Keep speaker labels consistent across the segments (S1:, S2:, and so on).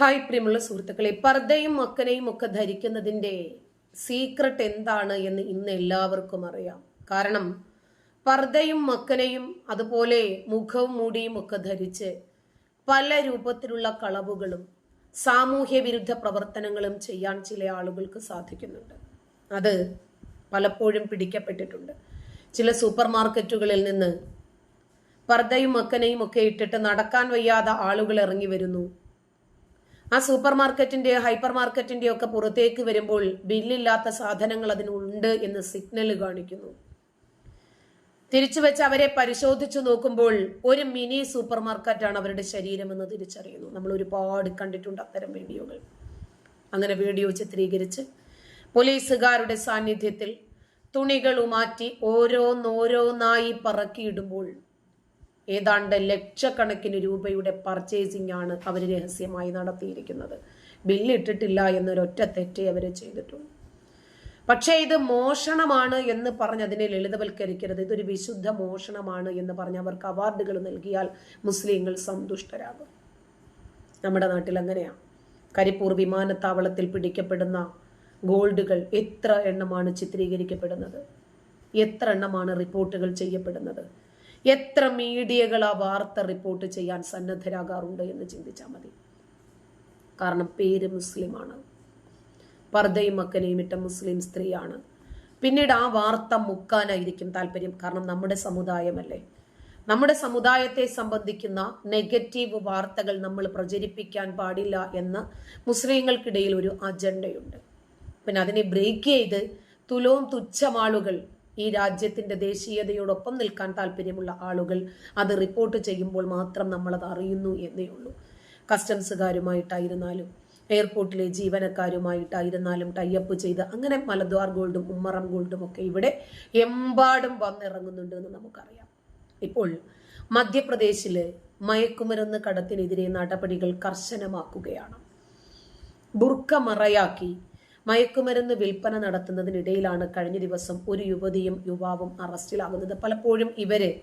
S1: Hi പ്രിയമുള്ള സുഹൃത്തുക്കളെ പർദ്ദയും മക്കനെയും ഒക്കെ ധരിക്കുന്നതിന്റെ സീക്രട്ട് എന്താണ് എന്ന് ഇന്ന് എല്ലാവർക്കും അറിയാം. കാരണം പർദ്ദയും മക്കനെയും അതുപോലെ മുഖവും മൂടിയും ഒക്കെ ധരിച്ച് പല രൂപത്തിലുള്ള കളവുകളും സാമൂഹ്യ വിരുദ്ധ പ്രവർത്തനങ്ങളും ചെയ്യാൻ ചില ആളുകൾക്ക് സാധിക്കുന്നുണ്ട്. അത് പലപ്പോഴും പിടിക്കപ്പെട്ടിട്ടുണ്ട്. ചില സൂപ്പർ മാർക്കറ്റുകളിൽ നിന്ന് പർദ്ദയും മക്കനെയും ഒക്കെ ഇട്ടിട്ട് നടക്കാൻ വയ്യാതെ ആളുകൾ ഇറങ്ങി വരുന്നു. ആ സൂപ്പർ മാർക്കറ്റിന്റെ ഹൈപ്പർ മാർക്കറ്റിന്റെ ഒക്കെ പുറത്തേക്ക് വരുമ്പോൾ ബില്ലില്ലാത്ത സാധനങ്ങൾ അതിനുണ്ട് എന്ന് സിഗ്നൽ കാണിക്കുന്നു. തിരിച്ചു വെച്ച് അവരെ പരിശോധിച്ചു നോക്കുമ്പോൾ ഒരു മിനി സൂപ്പർ മാർക്കറ്റാണ് അവരുടെ ശരീരമെന്ന് തിരിച്ചറിയുന്നു. നമ്മൾ ഒരുപാട് കണ്ടിട്ടുണ്ട് അത്തരം വീഡിയോകൾ. അങ്ങനെ വീഡിയോ ചിത്രീകരിച്ച് പോലീസുകാരുടെ സാന്നിധ്യത്തിൽ തുണികൾ മാറ്റി ഓരോന്നോരോന്നായി പറക്കിയിടുമ്പോൾ ഏതാണ്ട് ലക്ഷക്കണക്കിന് രൂപയുടെ പർച്ചേസിംഗ് ആണ് അവർ രഹസ്യമായി നടത്തിയിരിക്കുന്നത്. ബില്ലിട്ടിട്ടില്ല എന്നൊരൊറ്റ തെറ്റേ അവർ ചെയ്തിട്ടുള്ളൂ. പക്ഷേ ഇത് മോഷണമാണ് എന്ന് പറഞ്ഞ് അതിനെ ലളിതവൽക്കരിക്കരുത്. ഇതൊരു വിശുദ്ധ മോഷണമാണ് എന്ന് പറഞ്ഞ് അവർക്ക് അവാർഡുകൾ നൽകിയാൽ മുസ്ലിങ്ങൾ സന്തുഷ്ടരാകും. നമ്മുടെ നാട്ടിൽ അങ്ങനെയാണ് കരിപ്പൂർ വിമാനത്താവളത്തിൽ പിടിക്കപ്പെടുന്ന ഗോൾഡുകൾ എത്ര എണ്ണമാണ് ചിത്രീകരിക്കപ്പെടുന്നത്? എത്ര എണ്ണമാണ് റിപ്പോർട്ടുകൾ ചെയ്യപ്പെടുന്നത്? എത്ര മീഡിയകൾ ആ വാർത്ത റിപ്പോർട്ട് ചെയ്യാൻ സന്നദ്ധരാകാറുണ്ട് എന്ന് ചിന്തിച്ചാൽ മതി. കാരണം പേര് മുസ്ലിമാണ്. പർദ്ദയും മക്കനെയും ഇട്ട മുസ്ലിം സ്ത്രീയാണ്. പിന്നീട് ആ വാർത്ത മുക്കാനായിരിക്കും താല്പര്യം. കാരണം നമ്മുടെ സമുദായമല്ലേ. നമ്മുടെ സമുദായത്തെ സംബന്ധിക്കുന്ന നെഗറ്റീവ് വാർത്തകൾ നമ്മൾ പ്രചരിപ്പിക്കാൻ പാടില്ല എന്ന് മുസ്ലിങ്ങൾക്കിടയിൽ ഒരു അജണ്ടയുണ്ട്. പിന്നെ അതിനെ ബ്രേക്ക് ചെയ്ത് തുലവും തുച്ഛം ആളുകൾ ഈ രാജ്യത്തിന്റെ ദേശീയതയോടൊപ്പം നിൽക്കാൻ താല്പര്യമുള്ള ആളുകൾ അത് റിപ്പോർട്ട് ചെയ്യുമ്പോൾ മാത്രം നമ്മൾ അത് അറിയുന്നു എന്നേ ഉള്ളൂ. കസ്റ്റംസുകാരുമായിട്ടായിരുന്നാലും എയർപോർട്ടിലെ ജീവനക്കാരുമായിട്ടായിരുന്നാലും ടൈപ്പ് ചെയ്ത് അങ്ങനെ മലദ്വാർ ഗോൾഡും ഉമ്മറം ഗോൾഡും ഒക്കെ ഇവിടെ എമ്പാടും വന്നിറങ്ങുന്നുണ്ട് എന്ന് നമുക്കറിയാം. ഇപ്പോൾ മധ്യപ്രദേശിൽ മയക്കുമരുന്ന് കടത്തിനെതിരെ നടപടികൾ കർശനമാക്കുകയാണ്. ബുർക്ക മറയാക്കി മയക്കുമരുന്ന് വിൽപ്പന നടത്തുന്നതിനിടയിലാണ് കഴിഞ്ഞ ദിവസം ഒരു യുവതിയും യുവാവും അറസ്റ്റിലാകുന്നത്. പലപ്പോഴും ഇവരെ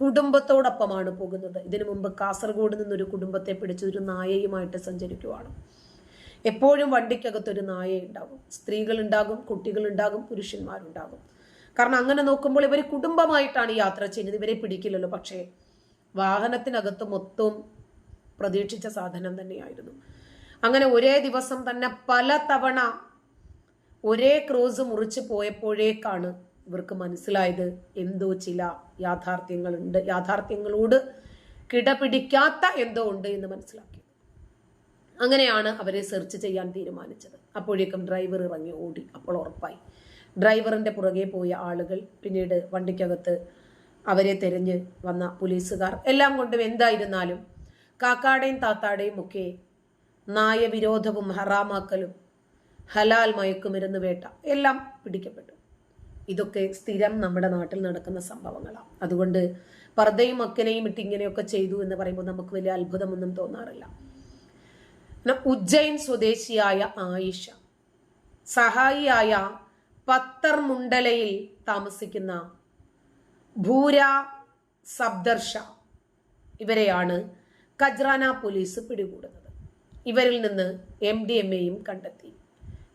S1: കുടുംബത്തോടൊപ്പമാണ് പോകുന്നത്. ഇതിനു മുമ്പ് കാസർഗോഡ് നിന്നൊരു കുടുംബത്തെ പിടിച്ച് ഒരു നായയുമായിട്ട് സഞ്ചരിക്കുവാണ്. എപ്പോഴും വണ്ടിക്കകത്തൊരു നായ ഉണ്ടാകും കുട്ടികൾ ഉണ്ടാകും പുരുഷന്മാരുണ്ടാകും. കാരണം അങ്ങനെ നോക്കുമ്പോൾ ഇവർ കുടുംബമായിട്ടാണ് യാത്ര ചെയ്യുന്നത്. ഇവരെ പിടിക്കില്ലല്ലോ. പക്ഷേ വാഹനത്തിനകത്ത് മൊത്തം പ്രതീക്ഷിച്ച സാധനം തന്നെയായിരുന്നു. അങ്ങനെ ഒരേ ദിവസം തന്നെ പല തവണ ഒരേ ക്രൂസ് മുറിച്ച് പോയപ്പോഴേക്കാണ് ഇവർക്ക് മനസ്സിലായത് എന്തോ ചില യാഥാർത്ഥ്യങ്ങളുണ്ട് യാഥാർത്ഥ്യങ്ങളോട് കിടപിടിക്കാത്ത എന്തോ ഉണ്ട് എന്ന് മനസ്സിലാക്കി. അങ്ങനെയാണ് അവരെ സെർച്ച് ചെയ്യാൻ തീരുമാനിച്ചത്. അപ്പോഴേക്കും ഡ്രൈവർ ഇറങ്ങി ഓടി. അപ്പോൾ ഉറപ്പായി. ഡ്രൈവറിന്റെ പുറകെ പോയ ആളുകൾ പിന്നീട് വണ്ടിക്കകത്ത് അവരെ തെരഞ്ഞ് വന്ന പോലീസുകാർ. എല്ലാം കൊണ്ടും എന്തായിരുന്നാലും കാക്കാടേയും താത്താടേയും ഒക്കെ നായവിരോധവും ഹറാമാക്കലും ഹലാൽ മയക്കുമരുന്ന് വേട്ട എല്ലാം പിടിക്കപ്പെട്ടു. ഇതൊക്കെ സ്ഥിരം നമ്മുടെ നാട്ടിൽ നടക്കുന്ന സംഭവങ്ങളാണ് അതുകൊണ്ട് പർദ്ദയും മക്കനെയും ഇട്ട് ഇങ്ങനെയൊക്കെ ചെയ്തു എന്ന് പറയുമ്പോൾ നമുക്ക് വലിയ അത്ഭുതമൊന്നും തോന്നാറില്ല. ഉജ്ജയിൻ സ്വദേശിയായ ആയിഷ. സഹായിയായ പത്തർ മുണ്ടലയിൽ താമസിക്കുന്ന ഭൂര സബ്ദർഷ. ഇവരെയാണ് കജ്രാന പോലീസ് പിടികൂടുന്നത്. ഇവരിൽ നിന്ന് എം ഡി എം എയും കണ്ടെത്തി.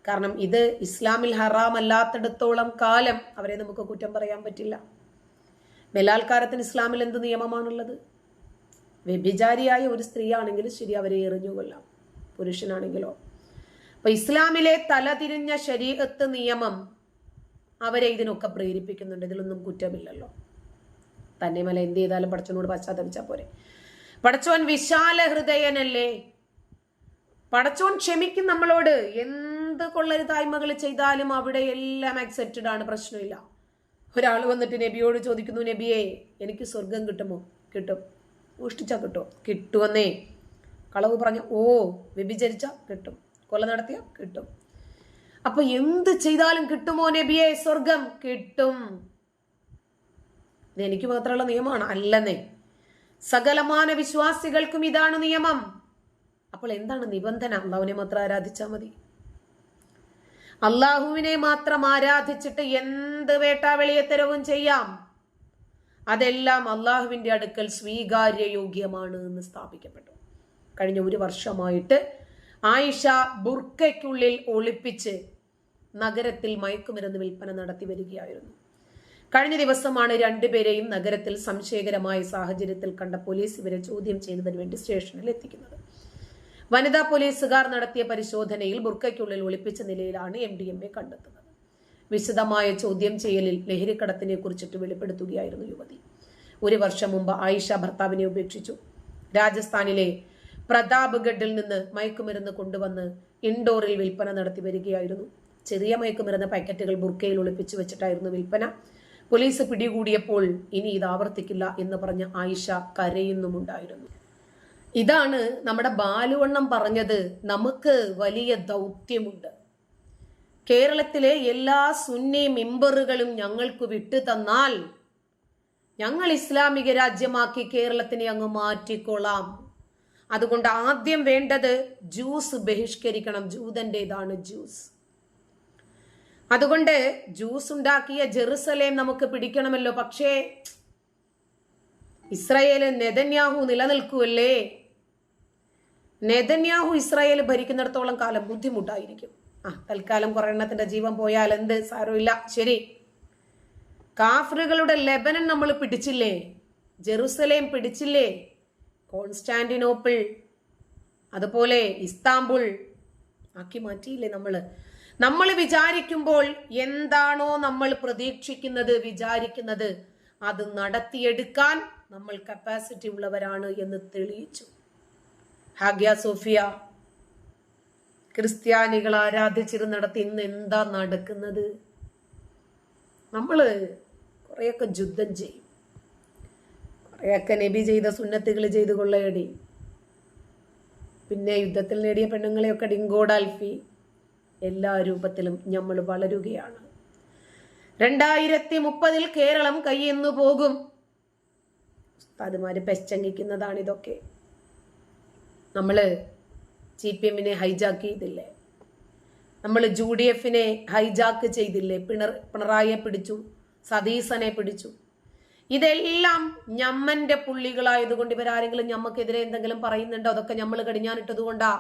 S1: കാരണം ഇത് ഇസ്ലാമിൽ ഹറാമല്ലാത്തടത്തോളം കാലം അവരെ നമുക്ക് കുറ്റം പറയാൻ പറ്റില്ല. ബലാത്കാരത്തിന് ഇസ്ലാമിൽ എന്ത് നിയമമാണുള്ളത്? വ്യഭിചാരിയായ ഒരു സ്ത്രീയാണെങ്കിൽ ശരി അവരെ എറിഞ്ഞു കൊല്ലാം. പുരുഷനാണെങ്കിലോ. അപ്പൊ ഇസ്ലാമിലെ തലതിരിഞ്ഞ ശരീരത്ത് നിയമം അവരെ ഇതിനൊക്കെ പ്രേരിപ്പിക്കുന്നുണ്ട്. ഇതിലൊന്നും കുറ്റമില്ലല്ലോ. തന്നെ മല എന്ത് ചെയ്താലും പടച്ചവനോട് പശ്ചാത്തപിച്ചാൽ പോരെ. പടച്ചവൻ വിശാല ഹൃദയനല്ലേ പടച്ചോൻ ക്ഷമിക്കും നമ്മളോട്. എന്ത് കൊള്ളരുതായ്മകൾ ചെയ്താലും അവിടെ എല്ലാം അക്സെപ്റ്റഡ് ആണ് പ്രശ്നമില്ല. ഒരാൾ വന്നിട്ട് നബിയോട് ചോദിക്കുന്നു നബിയെ എനിക്ക് സ്വർഗം കിട്ടുമോ? കിട്ടും. മോഷ്ടിച്ചാൽ കിട്ടുമോ കിട്ടുമെന്നേ കളവ് പറഞ്ഞു ഓ വ്യഭിചരിച്ച? കിട്ടും. കൊല നടത്തിയ? കിട്ടും. അപ്പൊ എന്ത് ചെയ്താലും കിട്ടുമോ നബിയെ? സ്വർഗം കിട്ടും. എനിക്ക് മാത്രമുള്ള നിയമമാണ് അല്ലെന്നേ. സകലമാന വിശ്വാസികൾക്കും ഇതാണ് നിയമം. അപ്പോൾ എന്താണ് നിബന്ധന? അള്ളാവിനെ മാത്രം ആരാധിച്ചാൽ മതി. അള്ളാഹുവിനെ മാത്രം ആരാധിച്ചിട്ട് എന്ത് വേട്ടാവെളിയത്തരവും ചെയ്യാം? അതെല്ലാം അള്ളാഹുവിന്റെ അടുക്കൽ സ്വീകാര്യയോഗ്യമാണ് എന്ന് സ്ഥാപിക്കപ്പെട്ടു. കഴിഞ്ഞ ഒരു വർഷമായിട്ട് ആയിഷ ബുർക്കയ്ക്കുള്ളിൽ ഒളിപ്പിച്ച് നഗരത്തിൽ മയക്കുമരുന്ന് വിൽപ്പന നടത്തി വരികയായിരുന്നു. കഴിഞ്ഞ ദിവസമാണ് രണ്ടുപേരെയും നഗരത്തിൽ സംശയകരമായ സാഹചര്യത്തിൽ കണ്ട പോലീസ് ഇവരെ ചോദ്യം ചെയ്യുന്നതിന് വേണ്ടി സ്റ്റേഷനിൽ എത്തിക്കുന്നത്. വനിതാ പോലീസുകാർ നടത്തിയ പരിശോധനയിൽ ബുർക്കയ്ക്കുള്ളിൽ ഒളിപ്പിച്ച നിലയിലാണ് എം ഡി എം എ കണ്ടെത്തുന്നത്. വിശദമായ ചോദ്യം ചെയ്യലിൽ ലഹരിക്കടത്തിനെ കുറിച്ചിട്ട് വെളിപ്പെടുത്തുകയായിരുന്നു യുവതി. ഒരു വർഷം മുമ്പ് ആയിഷ ഭർത്താവിനെ ഉപേക്ഷിച്ചു. രാജസ്ഥാനിലെ പ്രതാപ്ഗഡിൽ നിന്ന് മയക്കുമരുന്ന് കൊണ്ടുവന്ന് ഇൻഡോറിൽ വിൽപ്പന നടത്തി വരികയായിരുന്നു. ചെറിയ മയക്കുമരുന്ന് പാക്കറ്റുകൾ ബുർക്കയിൽ ഒളിപ്പിച്ചു വെച്ചിട്ടായിരുന്നു വിൽപ്പന. പോലീസ് പിടികൂടിയപ്പോൾ ഇനി ഇത് ആവർത്തിക്കില്ല എന്ന് പറഞ്ഞ ആയിഷ കരയുന്നുമുണ്ടായിരുന്നു. ഇതാണ് നമ്മുടെ ബാലുവണ്ണം പറഞ്ഞത് നമുക്ക് വലിയ ദൗത്യമുണ്ട്. കേരളത്തിലെ എല്ലാ സുന്നി മെമ്പറുകളും ഞങ്ങൾക്ക് വിട്ടു തന്നാൽ ഞങ്ങൾ ഇസ്ലാമിക രാജ്യമാക്കി കേരളത്തിനെ അങ്ങ് മാറ്റിക്കൊള്ളാം. അതുകൊണ്ട് ആദ്യം വേണ്ടത് ജ്യൂസ് ബഹിഷ്കരിക്കണം. ജൂതന്റേതാണ് ജ്യൂസ് അതുകൊണ്ട് ജ്യൂസ് ഉണ്ടാക്കിയ ജെറുസലേം നമുക്ക് പിടിക്കണമല്ലോ. പക്ഷേ ഇസ്രായേൽ നെതന്യാഹു നിലനിൽക്കുമല്ലേ നെതന്യാഹു ഇസ്രായേൽ ഭരിക്കുന്നിടത്തോളം കാലം ബുദ്ധിമുട്ടായിരിക്കും. ആ തൽക്കാലം കുറെ എണ്ണത്തിന്റെ ജീവൻ പോയാൽ എന്ത്? സാരമില്ല. ശരി. കാഫ്രുകളുടെ ലെബനൻ നമ്മൾ പിടിച്ചില്ലേ? ജെറുസലേം പിടിച്ചില്ലേ? കോൺസ്റ്റാന്റിനോപ്പിൾ അതുപോലെ ഇസ്താംബുൾ ആക്കി മാറ്റിയില്ലേ നമ്മൾ നമ്മൾ വിചാരിക്കുമ്പോൾ എന്താണോ നമ്മൾ പ്രതീക്ഷിക്കുന്നത് വിചാരിക്കുന്നത് അത് നടത്തിയെടുക്കാൻ നമ്മൾ കപ്പാസിറ്റി ഉള്ളവരാണ് എന്ന് തെളിയിച്ചു. ഹാഗ്യ സോഫിയ ക്രിസ്ത്യാനികൾ ആരാധിച്ചിരുന്നിടത്ത് ഇന്ന് എന്താ നടക്കുന്നത്? നമ്മൾ കുറേയൊക്കെ യുദ്ധം ചെയ്യും. കുറേയൊക്കെ നബി ചെയ്ത സുന്നത്തുകൾ ചെയ്ത് കൊള്ളയടി. പിന്നെ യുദ്ധത്തിൽ നേടിയ പെണ്ണുങ്ങളെയൊക്കെ ഡിങ്കോഡാൽഫി എല്ലാ രൂപത്തിലും നമ്മൾ വളരുകയാണ്. രണ്ടായിരത്തി മുപ്പതിൽ കേരളം കയ്യെന്നു പോകും. ഉസ്താദുമാര് പെച്ചങ്ങിക്കുന്നതാണ് ഇതൊക്കെ. നമ്മൾ സി പി എമ്മിനെ ഹൈജാക്ക് ചെയ്തില്ലേ? നമ്മൾ യു ഡി എഫിനെ ഹൈജാക്ക് ചെയ്തില്ലേ? പിണർ പിണറായിയെ പിടിച്ചു സതീശനെ പിടിച്ചു. ഇതെല്ലാം ഞമ്മന്റെ പുള്ളികളായതുകൊണ്ട് ഇവരാരെങ്കിലും ഞമ്മക്കെതിരെ എന്തെങ്കിലും പറയുന്നുണ്ടോ? അതൊക്കെ നമ്മൾ കടിഞ്ഞാനിട്ടത് കൊണ്ടാ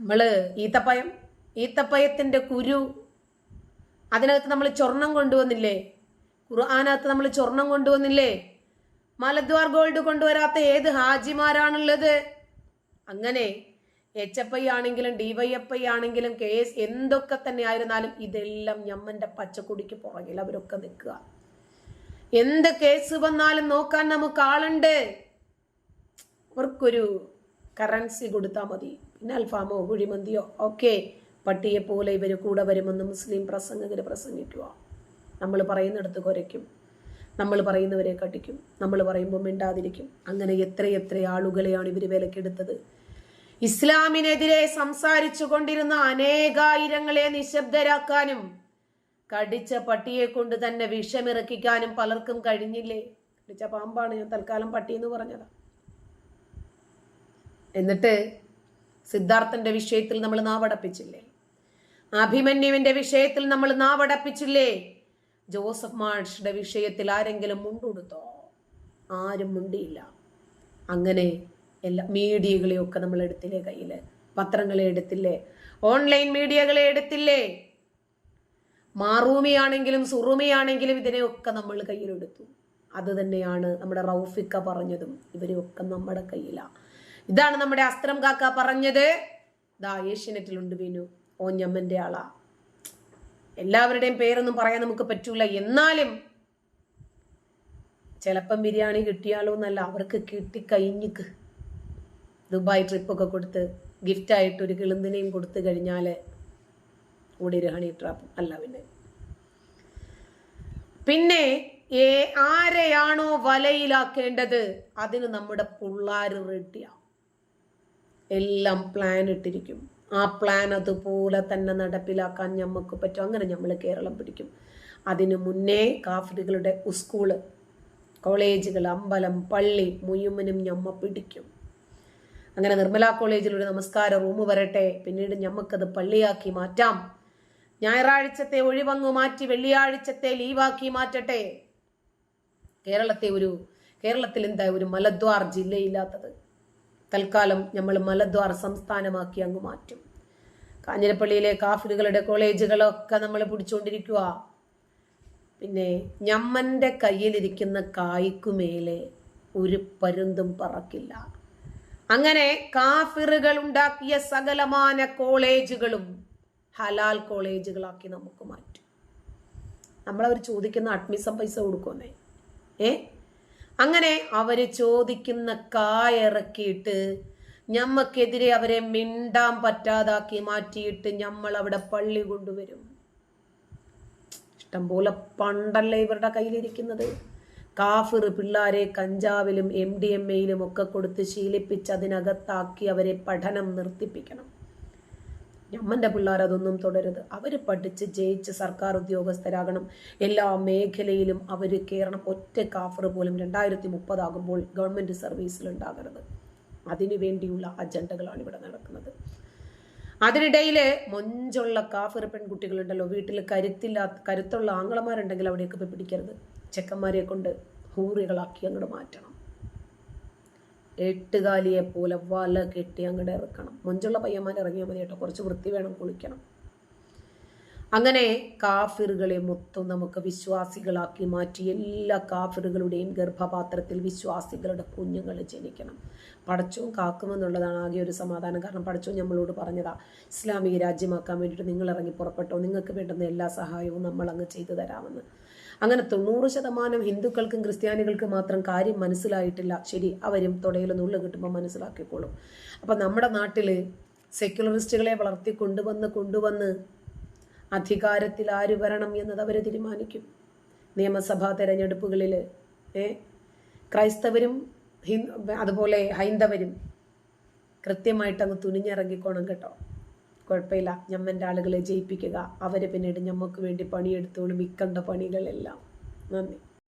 S1: നമ്മൾ ഈത്തപ്പയം ഈത്തപ്പയത്തിന്റെ കുരു അതിനകത്ത് നമ്മൾ ചൊർണം കൊണ്ടുവന്നില്ലേ? ഖുർആാനകത്ത് നമ്മൾ സ്വർണം കൊണ്ടുവന്നില്ലേ? മലദ്വാർ ഗോൾഡ് കൊണ്ടുവരാത്ത ഏത് ഹാജിമാരാണുള്ളത്? അങ്ങനെ എച്ച് എഫ് ഐ ആണെങ്കിലും ഡിവൈഎഫ് ഐ ആണെങ്കിലും കേസ് എന്തൊക്കെ തന്നെ ആയിരുന്നാലും ഇതെല്ലാം ഞമ്മന്റെ പച്ചക്കുടിക്ക് പുറകിൽ അവരൊക്കെ നിൽക്കുക. എന്ത് കേസ് വന്നാലും നോക്കാൻ നമുക്ക് ആളുണ്ട്. അവർക്കൊരു കറൻസി കൊടുത്താൽ മതി. പിന്നെ അൽഫാമോ കുഴിമന്തിയോ ഒക്കെ പട്ടിയെ പോലെ ഇവർ കൂടെ വരുമെന്ന് മുസ്ലിം പ്രസംഗകർ പ്രസംഗിക്കുക. നമ്മൾ പറയുന്നിടത്ത് കുരയ്ക്കും. നമ്മൾ പറയുന്നവരെ കട്ടിക്കും നമ്മൾ പറയുമ്പോൾ മിണ്ടാതിരിക്കും. അങ്ങനെ എത്ര എത്ര ആളുകളെയാണ് ഇവർ വിലക്കെടുത്തത്. ഇസ്ലാമിനെതിരെ സംസാരിച്ചു കൊണ്ടിരുന്ന അനേകായിരങ്ങളെ നിശബ്ദരാക്കാനും കടിച്ച പട്ടിയെ കൊണ്ട് തന്നെ വിഷമിറക്കിക്കാനും പലർക്കും കഴിഞ്ഞില്ലേ? കടിച്ച പാമ്പാണ് ഞാൻ തൽക്കാലം പട്ടി എന്ന് പറഞ്ഞതാ. എന്നിട്ട് സിദ്ധാർത്ഥന്റെ വിഷയത്തിൽ നമ്മൾ നാവടപ്പിച്ചില്ലേ? അഭിമന്യുവിന്റെ വിഷയത്തിൽ നമ്മൾ നാവടപ്പിച്ചില്ലേ? ജോസഫ് മാഷിന്റെ വിഷയത്തിൽ ആരെങ്കിലും മുണ്ടുടുത്തോ? ആരും മുണ്ടിയില്ല. അങ്ങനെ എല്ലാ മീഡിയകളെയൊക്കെ നമ്മൾ എടുത്തില്ലേ കയ്യിൽ പത്രങ്ങളെ എടുത്തില്ലേ? ഓൺലൈൻ മീഡിയകളെ എടുത്തില്ലേ? മാറൂമിയാണെങ്കിലും സുറുമിയാണെങ്കിലും ഇതിനെയൊക്കെ നമ്മൾ കയ്യിലെടുത്തു. അത് തന്നെയാണ് നമ്മുടെ റൗഫിക്ക പറഞ്ഞതും ഇവരെയൊക്കെ നമ്മുടെ കയ്യിലാണ് ഇതാണ് നമ്മുടെ അസ്ത്രം കാക്ക പറഞ്ഞത്. ദാ ഏഷ്യനെറ്റിലുണ്ട് വീനു. ഓഞ്ഞമ്മന്റെ ആളാ. എല്ലാവരുടെയും പേരൊന്നും പറയാൻ നമുക്ക് പറ്റൂല. എന്നാലും ചിലപ്പം ബിരിയാണി കിട്ടിയാലോ എന്നല്ല അവർക്ക് കിട്ടിക്കഴിഞ്ഞിക്ക് ദുബായ് ട്രിപ്പൊക്കെ കൊടുത്ത് ഗിഫ്റ്റായിട്ട് ഒരു കിളുന്തിനെയും കൊടുത്തു കഴിഞ്ഞാൽ കൂടി ഒരു ഹണി ട്രാപ്പ് അല്ല പിന്നെ. പിന്നെ ഏ ആരെയാണോ വലയിലാക്കേണ്ടത്? അതിന് നമ്മുടെ പിള്ളേർ റെഡിയാ എല്ലാം പ്ലാൻ ഇട്ടിരിക്കും. ആ പ്ലാൻ അതുപോലെ തന്നെ നടപ്പിലാക്കാൻ നമുക്ക് പറ്റും. അങ്ങനെ നമ്മൾ കേരളം പിടിക്കും. അതിനു മുന്നേ കാഫിറുകളുടെ സ്കൂൾ കോളേജുകൾ അമ്പലം പള്ളി മുയുമനും ഞമ്മ പിടിക്കും. അങ്ങനെ നിർമ്മല കോളേജിൽ ഒരു നമസ്കാര റൂം വരട്ടെ. പിന്നീട് ഞമ്മക്കത് പള്ളിയാക്കി മാറ്റാം. ഞായറാഴ്ചത്തെ ഒഴിവങ്ങു മാറ്റി വെള്ളിയാഴ്ചത്തെ ലീവാക്കി മാറ്റട്ടെ. കേരളത്തെ ഒരു കേരളത്തിൽ എന്താ ഒരു മലദ്വാർ ജില്ലയില്ലാത്തത്? തൽക്കാലം നമ്മൾ മലദ്വാർ സംസ്ഥാനമാക്കി അങ്ങ് മാറ്റും. കാഞ്ഞിരപ്പള്ളിയിലെ കാഫിലുകളുടെ കോളേജുകളൊക്കെ നമ്മൾ പിടിച്ചുകൊണ്ടിരിക്കുക പിന്നെ ഞമ്മന്റെ കയ്യിലിരിക്കുന്ന കായ്ക്കുമേലെ ഒരു പരുന്തും പറക്കില്ല. അങ്ങനെ കാഫിറുകൾ ഉണ്ടാക്കിയ സകലമാന കോളേജുകളും ഹലാൽ കോളേജുകളാക്കി നമുക്ക് മാറ്റും. നമ്മളവർ ചോദിക്കുന്ന അഡ്മിഷൻ പൈസ കൊടുക്കുന്നേ ഏ? അങ്ങനെ അവർ ചോദിക്കുന്ന കായിറക്കിയിട്ട് ഞമ്മക്കെതിരെ അവരെ മിണ്ടാൻ പറ്റാതാക്കി മാറ്റിയിട്ട് ഞമ്മൾ അവിടെ പള്ളി കൊണ്ടുവരും. ഇഷ്ടംപോലെ പണ്ടല്ലേ ഇവരുടെ കയ്യിലിരിക്കുന്നത്? കാഫിർ പിള്ളാരെ കഞ്ചാവിലും എം ഡി എം എയിലും ഒക്കെ കൊടുത്ത് ശീലിപ്പിച്ച് അതിനകത്താക്കി അവരെ പഠനം നിർത്തിപ്പിക്കണം. ഞമ്മന്റെ പിള്ളേർ അതൊന്നും തുടരുത്. അവർ പഠിച്ച് ജയിച്ച് സർക്കാർ ഉദ്യോഗസ്ഥരാകണം. എല്ലാ മേഖലയിലും അവർ കയറണം ഒറ്റ കാഫർ പോലും രണ്ടായിരത്തി മുപ്പതാകുമ്പോൾ ഗവൺമെന്റ് സർവീസിൽ ഉണ്ടാകരുത്. അതിനു വേണ്ടിയുള്ള അജണ്ടകളാണ് ഇവിടെ നടക്കുന്നത്. അതിനിടയിൽ മൊഞ്ചുള്ള കാഫിർ പെൺകുട്ടികളുണ്ടല്ലോ. വീട്ടിൽ കരുത്തില്ലാത്ത കരുത്തുള്ള ആങ്ങളമാരുണ്ടെങ്കിൽ അവിടെയൊക്കെ പോയി പിടിക്കരുത്. ചെക്കന്മാരെ കൊണ്ട് ഹൂറികളാക്കി അങ്ങോട്ട് മാറ്റണം. എട്ടുകാലിയെ പോലെ വല കെട്ടി അങ്ങോട്ട് ഇറക്കണം. മുഞ്ചുള്ള പയ്യന്മാർ ഇറങ്ങിയാൽ മതി കേട്ടോ. കുറച്ച് വൃത്തി വേണം കുളിക്കണം. അങ്ങനെ കാഫിറുകളെ മൊത്തം നമുക്ക് വിശ്വാസികളാക്കി മാറ്റി. എല്ലാ കാഫിറുകളുടെയും ഗർഭപാത്രത്തിൽ വിശ്വാസികളുടെ കുഞ്ഞുങ്ങൾ ജനിക്കണം. പടച്ചവും കാക്കുമെന്നുള്ളതാണ് ആകെ ഒരു സമാധാനം. കാരണം പടച്ചവും നമ്മളോട് പറഞ്ഞതാ ഇസ്ലാമിക രാജ്യമാക്കാൻ വേണ്ടിയിട്ട് നിങ്ങൾ ഇറങ്ങി പുറപ്പെട്ടോ. നിങ്ങൾക്ക് വേണ്ടുന്ന എല്ലാ സഹായവും നമ്മൾ അങ്ങ് ചെയ്തു തരാമെന്ന്. അങ്ങനെ തൊണ്ണൂറ് ശതമാനം ഹിന്ദുക്കൾക്കും ക്രിസ്ത്യാനികൾക്കും മാത്രം കാര്യം മനസ്സിലായിട്ടില്ല. ശരി അവരും തുടയിൽ നുള്ളു കിട്ടുമ്പോൾ മനസ്സിലാക്കിക്കോളും. അപ്പം നമ്മുടെ നാട്ടിൽ സെക്യുലറിസ്റ്റുകളെ വളർത്തി കൊണ്ടുവന്ന് കൊണ്ടുവന്ന് അധികാരത്തിൽ ആര് വരണം എന്നത് അവർ തീരുമാനിക്കും. നിയമസഭാ തെരഞ്ഞെടുപ്പുകളിൽ ഏ? ക്രൈസ്തവരും അതുപോലെ ഹൈന്ദവരും കൃത്യമായിട്ടങ്ങ് തുനിഞ്ഞിറങ്ങിക്കോണം കേട്ടോ. കുഴപ്പമില്ല. ഞമ്മന്റെ ആളുകളെ ജയിപ്പിക്കുക. അവരെ പിന്നീട് ഞമ്മക്ക് വേണ്ടി പണിയെടുത്തോളും. ഇക്കണ്ട പണികളെല്ലാം. നന്ദി.